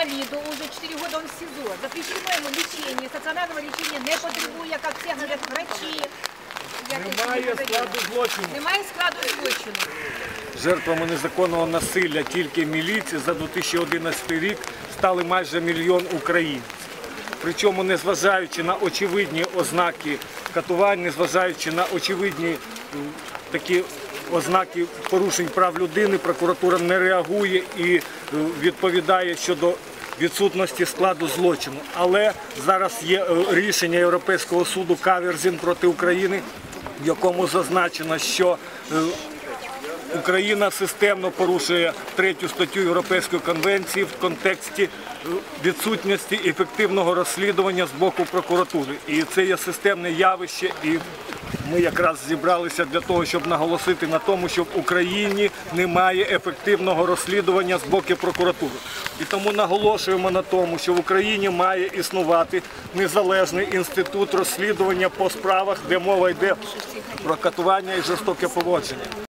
инвалиду, уже 4 года он в СИЗО. Запрещено ему лечение, стационарного лечения не потребує, как все говорят врачи. Немає складу злочину. Немає складу злочину. Жертвами незаконного насилля тільки міліції за 2011 рік стали майже мільйон українців. Причому незважаючи на очевидні ознаки катувань, незважаючи на очевидні такі ознаки порушень прав людини, прокуратура не реагує і е, відповідає щодо відсутності складу злочину. Але зараз є е, рішення Європейського суду Каверзін проти України, в якому зазначено, що е, Україна системно порушує третю статтю Європейської конвенції в контексті е, відсутності ефективного розслідування з боку прокуратури. І це є системне явище, і ми якраз зібралися для того, щоб наголосити на тому, що в Україні немає ефективного розслідування з боку прокуратури. І тому наголошуємо на тому, що в Україні має існувати незалежний інститут розслідування по справах, де мова йде про катування і жорстоке поводження.